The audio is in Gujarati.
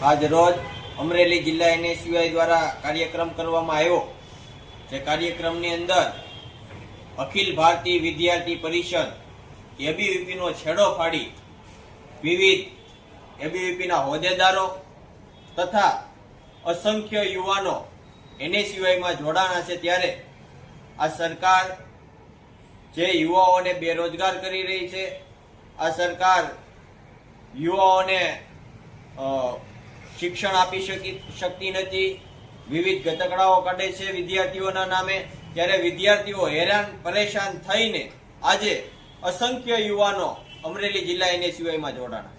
આજ રોજ અમરેલી જિલ્લા એનએસયુઆઈ દ્વારા કાર્યક્રમ કરવામાં આવ્યો, જે કાર્યક્રમની અંદર અખિલ ભારતીય વિદ્યાર્થી પરિષદ, એબીવીપીનો છેડો ફાડી, વિવિધ એબીવીપીના હોદ્દેદારો તથા અસંખ્ય યુવાનો એનએસયુઆઈમાં જોડાણા છે ત્યારે આ સરકાર જે યુવાઓને બેરોજગાર કરી રહી છે, આ સરકાર યુવાઓને શિક્ષણ આપી શકી, શકતી નથી. વિવિધ ગતકડાઓ કાઢે છે વિદ્યાર્થીઓના નામે. ત્યારે વિદ્યાર્થીઓ હેરાન, પરેશાન થઈને આજે અસંખ્ય યુવાનો અમરેલી જિલ્લા એનએસયુઆઈમાં જોડાણા.